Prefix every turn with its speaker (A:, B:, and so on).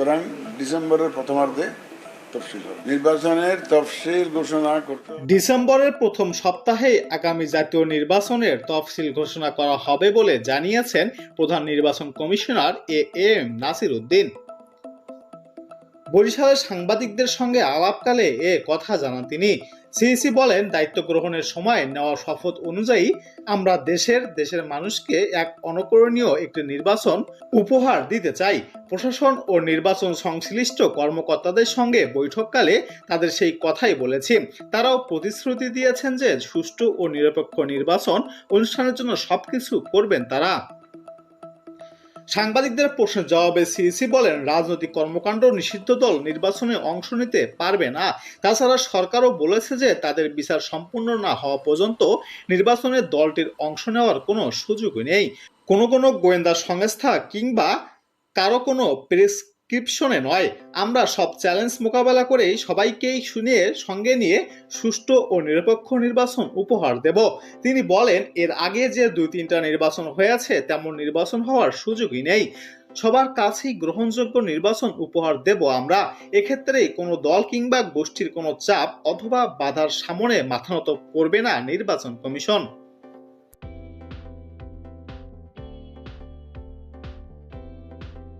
A: সুতরাং ডিসেম্বরের প্রথমার্ধে তফসিল নির্বাচনের তফসিল ঘোষণা করতে
B: ডিসেম্বরের প্রথম সপ্তাহে আগামী জাতীয় নির্বাচনের তফসিল ঘোষণা করা হবে বলে জানিয়েছেন প্রধান নির্বাচন commissioner A M Nasir Uddin. বরিশালের সাংবাদিকদের সঙ্গে আলাপকালে এ কথা জানান তিনি। সিইসি বলেন, দায়িত্ব গ্রহণের সময় নেওয়া শপথ অনুযায়ী আমরা দেশের দেশের মানুষকে এক অনকরণীয় একটি নির্বাচন উপহার দিতে চাই। প্রশাসন ও নির্বাচন সংশ্লিষ্ট কর্মকর্তাদের সঙ্গে বৈঠককালে তাদের সেই কথাই বলেছি। তারাও প্রতিশ্রুতি দিয়েছেন যে সুষ্ঠু ও নিরপেক্ষ নির্বাচন অনুষ্ঠানের জন্য সবকিছু করবেন তারা। সাংবাদিকদের প্রশ্নের জবাবে সিইসি বলেন, রাজনৈতিক কর্মকাণ্ড নিষিদ্ধ দল নির্বাচনে অংশ নিতে পারবে না। তাছাড়া সরকারও বলেছে যে তাদের বিচার সম্পূর্ণ না হওয়া পর্যন্ত নির্বাচনে দলটির অংশ নেওয়ার কোনো সুযোগ নেই। কোনো কোনো গোয়েন্দা সংস্থা কিংবা কারও কোনো প্রেসক্রিপশনে নয়। আমরা সব চ্যালেঞ্জ মোকাবেলা করেই সবাইকেই শুনিয়ে সঙ্গে নিয়ে সুষ্ঠু ও নিরপেক্ষ নির্বাচন উপহার দেব। তিনি বলেন, এর আগে যে দুই তিনটা নির্বাচন হয়েছে, তেমন নির্বাচন হওয়ার সুযোগই নেই। সবার কাছেই গ্রহণযোগ্য নির্বাচন উপহার দেব আমরা। এক্ষেত্রে কোনো দল কিংবা গোষ্ঠীর কোনো চাপ অথবা বাধার সামনে মাথা নত করবে না নির্বাচন কমিশন।